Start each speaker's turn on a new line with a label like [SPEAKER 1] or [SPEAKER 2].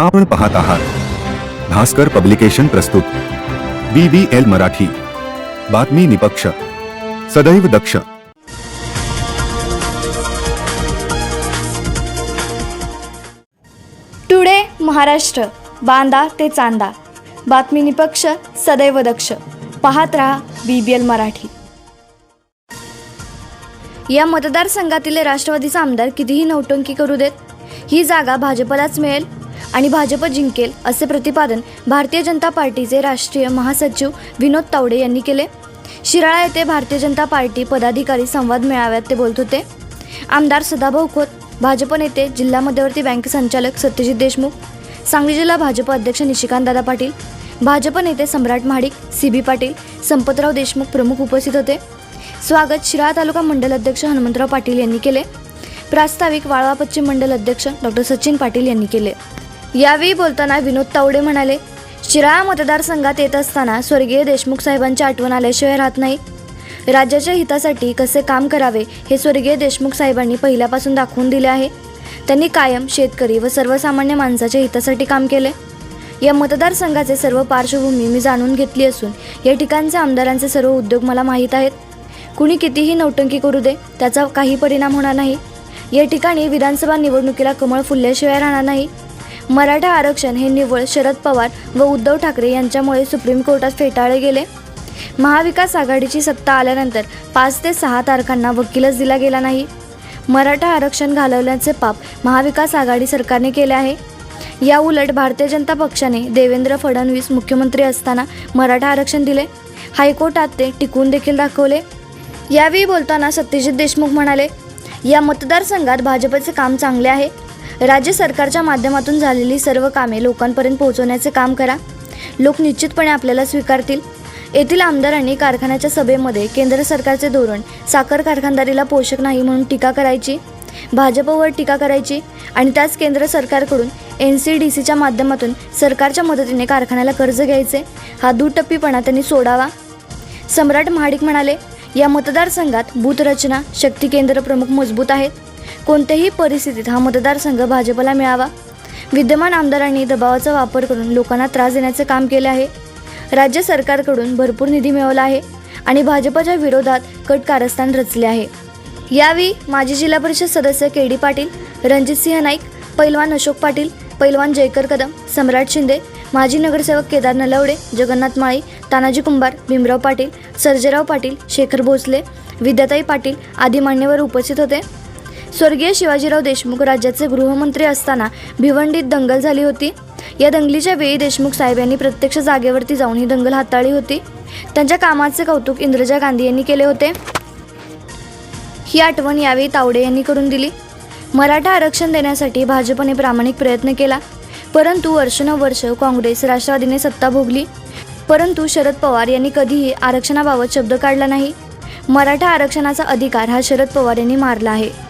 [SPEAKER 1] आपण पाहत आहात. भास्कर पब्लिकेशन प्रस्तुत. B B L Marathi. बातमी निपक्ष. सदैव दक्ष.
[SPEAKER 2] टुडे महाराष्ट्र. बांदा ते चांदा. बातमी निपक्ष सदैव दक्ष. पाहत रहा बी बी एल मराठी. या मतदारसंघातील राष्ट्रवादीचा आमदार कितीही नौटंकी करू देत ही जागा भाजपलाच मिळेल. आणि भाजप जिंकेल असे प्रतिपादन भारतीय जनता पार्टीचे राष्ट्रीय महासचिव विनोद तावडे यांनी केले. शिराळा येथे भारतीय जनता पार्टी पदाधिकारी संवाद मेळाव्यात ते बोलत होते. आमदार सदाभाऊ खोत भाजप नेते जिल्हा मध्यवर्ती बँक संचालक सत्यजित देशमुख सांगली जिल्हा भाजप अध्यक्ष निशिकांतदादा पाटील भाजप नेते सम्राट महाडिक सी बी पाटील संपतराव देशमुख प्रमुख उपस्थित होते. स्वागत शिराळा तालुका मंडल अध्यक्ष हनुमंतराव पाटील यांनी केले. प्रास्ताविक वाळवा पश्चिम मंडल अध्यक्ष डॉक्टर सचिन पाटील यांनी केले. यावेळी बोलताना विनोद तावडे म्हणाले शिराळा मतदारसंघात येत असताना स्वर्गीय देशमुख साहेबांची आठवण आल्याशिवाय राहत नाही. राज्याच्या हितासाठी कसे काम करावे हे स्वर्गीय देशमुख साहेबांनी पहिल्यापासून दाखवून दिले आहे. त्यांनी कायम शेतकरी व सर्वसामान्य माणसाच्या हितासाठी काम केले. या मतदारसंघाचे सर्व पार्श्वभूमी मी जाणून घेतली असून या ठिकाणचे आमदारांचे सर्व उद्योग मला माहीत आहेत. कुणी कितीही नौटंकी करू दे त्याचा काही परिणाम होणार नाही. या ठिकाणी विधानसभा निवडणुकीला कमळ फुलल्याशिवाय राहणार नाही. मराठा आरक्षण हे निव्वळ शरद पवार व उद्धव ठाकरे यांच्यामुळे सुप्रीम कोर्टात फेटाळले गेले. महाविकास आघाडीची सत्ता आल्यानंतर पाच ते सहा तारखांना वकीलच दिला गेला नाही. मराठा आरक्षण घालवल्याचे पाप महाविकास आघाडी सरकारने केले आहे. या उलट भारतीय जनता पक्षाने देवेंद्र फडणवीस मुख्यमंत्री असताना मराठा आरक्षण दिले. हायकोर्टात ते टिकून देखील दाखवले. यावेळी बोलताना सत्यजित देशमुख म्हणाले या मतदारसंघात भाजपचे काम चांगले आहे. राज्य सरकारच्या माध्यमातून झालेली सर्व कामे लोकांपर्यंत पोहोचवण्याचे काम करा. लोक निश्चितपणे आपल्याला स्वीकारतील. येथील आमदारांनी कारखान्याच्या सभेमध्ये केंद्र सरकारचे धोरण साखर कारखानदारीला पोषक नाही म्हणून टीका करायची भाजपवर टीका करायची आणि त्याच केंद्र सरकारकडून एन सी डी सीच्या माध्यमातून सरकारच्या मदतीने कारखान्याला कर्ज घ्यायचे हा दुटप्पीपणा त्यांनी सोडावा. सम्राट महाडिक म्हणाले या मतदारसंघात बूथरचना शक्ती केंद्र प्रमुख मजबूत आहेत. कोणत्याही परिस्थितीत हा मतदारसंघ भाजपला मिळावा. विद्यमान आमदारांनी दबावाचा वापर करून लोकांना त्रास देण्याचे काम केले आहे. राज्य सरकारकडून भरपूर निधी मिळवला आहे आणि भाजपच्या विरोधात कट कारस्थान रचले आहे. यावेळी माजी जिल्हा परिषद सदस्य के डी पाटील रणजितसिंह नाईक पैलवान अशोक पाटील पैलवान जयकर कदम सम्राट शिंदे माजी नगरसेवक केदार नलवडे जगन्नाथ माळी तानाजी कुंभार भीमराव पाटील सर्जेराव पाटील शेखर भोसले विद्याताई पाटील आदी मान्यवर उपस्थित होते. स्वर्गीय शिवाजीराव देशमुख राज्याचे गृहमंत्री असताना भिवंडीत दंगल झाली होती. या दंगलीच्या वेळी देशमुख साहेब यांनी प्रत्यक्ष जागेवरती जाऊन ही दंगल हाताळली होती. त्यांच्या कामाचे कौतुक इंद्रजा गांधी यांनी केले होते. ही आठवण यावेळी तावडे यांनी करून दिली. मराठा आरक्षण देण्यासाठी भाजपने प्रामाणिक प्रयत्न केला. परंतु वर्षानुवर्ष काँग्रेस राष्ट्रवादीने सत्ता भोगली. परंतु शरद पवार यांनी कधीही आरक्षणाबाबत शब्द काढला नाही. मराठा आरक्षणाचा अधिकार हा शरद पवार यांनी मारला आहे.